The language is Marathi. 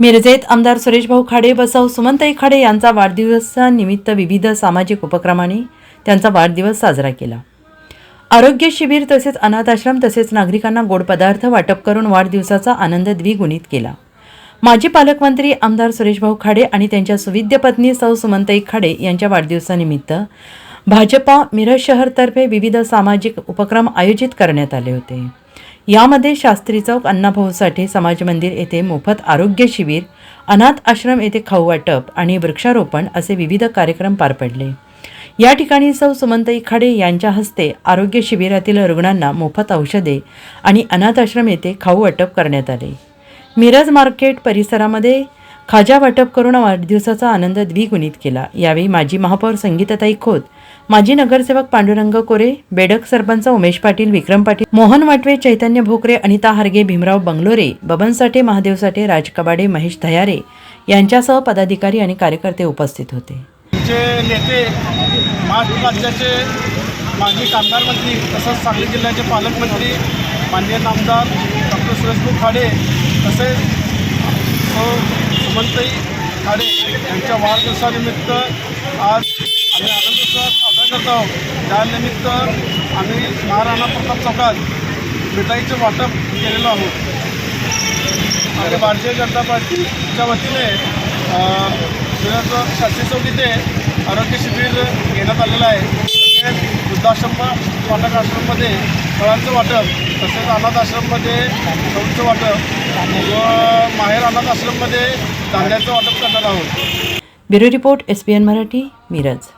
मिरजेत आमदार सुरेशभाऊ खाडे बसव सुमंतई खाडे यांचा वाढदिवसानिमित्त विविध सामाजिक उपक्रमाने त्यांचा वाढदिवस साजरा केला. आरोग्य शिबिर तसेच अनाथाश्रम तसेच नागरिकांना गोड पदार्थ वाटप करून वाढदिवसाचा आनंद द्विगुणित केला. माजी पालकमंत्री आमदार सुरेशभाऊ खाडे आणि त्यांच्या सुविद्य पत्नी सौ सुमंतई खाडे यांच्या वाढदिवसानिमित्त भाजपा मिरज शहरतर्फे विविध सामाजिक उपक्रम आयोजित करण्यात आले होते. यामध्ये शास्त्री चौक अण्णाभाऊ साठे समाज मंदिर येथे मोफत आरोग्य शिबिर अनाथ आश्रम येथे खाऊ वाटप आणि वृक्षारोपण असे विविध कार्यक्रम पार पडले. या ठिकाणी सौ सुमनताई खाडे यांच्या हस्ते आरोग्य शिबिरातील रुग्णांना मोफत औषधे आणि अनाथ आश्रम येथे खाऊ वाटप करण्यात आले. मिरज मार्केट परिसरामध्ये खाजा वाटप करून वाढदिवसाचा आनंद द्विगुणित केला. यावेळी माजी महापौर संगीताताई खोत माजी नगरसेवक पांडुरंग कोरे बेडक सरपंच उमेश पाटील विक्रम पाटील मोहन वाटवे चैतन्य भोकरे अनिता हार्गे भीमराव बंगलोरे बबन साठे महादेव साठे राज कबाडे महेश धयारे यांच्यासह पदाधिकारी आणि कार्यकर्ते उपस्थित होते. जे नेते महाराष्ट्र राज्याचे माजी कामगार मंत्री तसंच सांगली जिल्ह्याचे पालकमंत्री माननीय नामदार डॉक्टर सुरेशभाऊ खाडे तसेच सुमंतई खाडे यांच्या वाढदिवसानिमित्त आज आनंदोत्सव करत आहोत त्यानिमित्त आम्ही महाराणा प्रताप चौकात मिठाईचं वाटप केलेलं आहोत. आणि भारतीय जनता पार्टीच्या वतीने अ, शास्त्री चौक इथे आरोग्य शिबिर घेण्यात आलेलं आहे. तसेच वृद्धाश्रम वाटक आश्रममध्ये फळांचं वाटप तसेच अनाथ आश्रममध्ये फळांचं वाटप व माहेर अनाथ आश्रममध्ये धान्याचं वाटप करणार आहोत. Bureau report S P N Marathi Miraj.